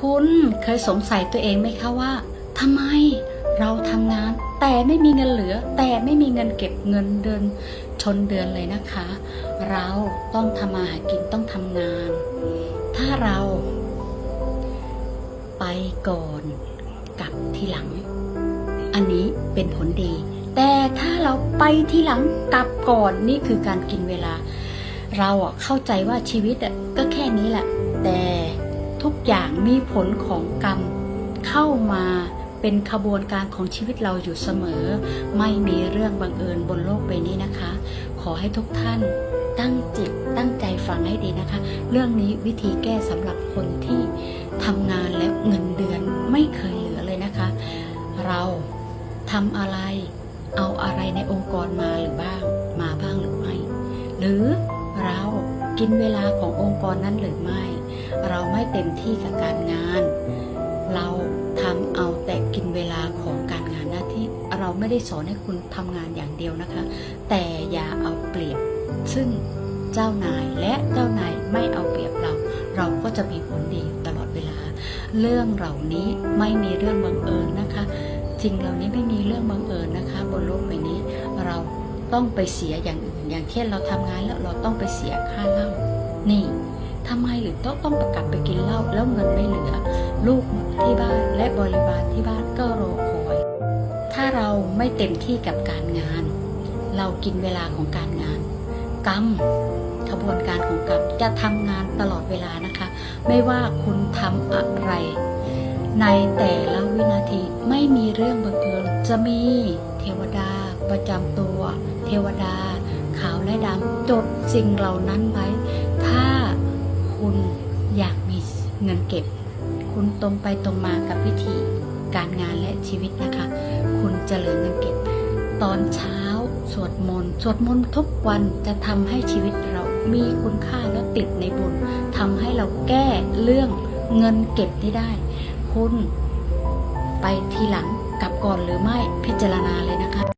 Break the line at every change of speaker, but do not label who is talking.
คุณเคยสงสัยตัวเองไหมคะว่าทำไมเราทำงาน แต่ไม่มีเงินเหลือ แต่ไม่มีเงินเก็บเงินเดือนชนเดือนเลยนะคะ เราต้องทำมาหากินต้องทำงาน ถ้าเรา ไปก่อนกลับทีหลัง อันนี้เป็นผลดี แต่ถ้าเราไปทีหลังกลับก่อนนี่คือการกินเวลา เราเข้าใจว่าชีวิตก็แค่นี้แหละ แต่ ทุกอย่างมีผลของกรรมเข้ามาเป็นขบวนการของชีวิตเราอยู่เสมอ ไม่มีเรื่องบังเอิญบนโลกใบนี้นะคะ ขอให้ทุกท่านตั้งจิตตั้งใจฟังให้ดีนะคะ เรื่องนี้วิธีแก้สำหรับคนที่ทำงานแล้วเงินเดือนไม่เคยเหลือเลยนะคะ เราทำอะไรเอาอะไรในองค์กรมาหรือบ้าง มาบ้างหรือไม่ หรือเรากินเวลาขององค์กรนั้นหรือไม่ เราไม่เต็มที่กับการงาน เราทำเอาแต่กินเวลาของการงานหน้าที่เราไม่ได้สอนให้คุณทำงานอย่างเดียวนะคะ แต่อย่าเอาเปรียบ ซึ่งเจ้านายและเจ้านายไม่เอาเปรียบเรา เราก็จะมีผลดีตลอดเวลา เรื่องเหล่านี้ไม่มีเรื่องบังเอิญนะคะสิ่งเหล่านี้ไม่มีเรื่องบังเอิญนะคะ บนโลกใบนี้เราต้องไปเสียอย่างอื่นอย่างเช่นเราทำงานแล้วเราต้องไปเสียค่าเหล้านี่ ทำไมหรือต้องต้องประกลับไปกินเหล้าแล้วเงินไม่เหลือ ลูกที่บ้านและบริวารที่บ้านก็รอคอย ถ้าเราไม่เต็มที่กับการงาน เรากินเวลาของการงาน กรรมขบวนการของกรรมจะทำงานตลอดเวลานะคะ ไม่ว่าคุณทำอะไร ในแต่ละวินาทีไม่มีเรื่องบังเอิญจะมีเทวดา ประจำตัว เทวดา ขาวและดำจดสิ่งเหล่านั้นไว้ คุณอยากมีเงินเก็บ คุณตรงไปตรงมากับวิธีการงานและชีวิตนะคะ คุณจะเหลือเงินเก็บ ตอนเช้าสวดมนต์สวดมนต์ทุกวันจะทำให้ชีวิตเรามีคุณค่าและติดในบุญทำให้เราแก้เรื่องเงินเก็บนี้ได้ คุณไปทีหลังกลับก่อนหรือไม่พิจารณาเลยนะคะ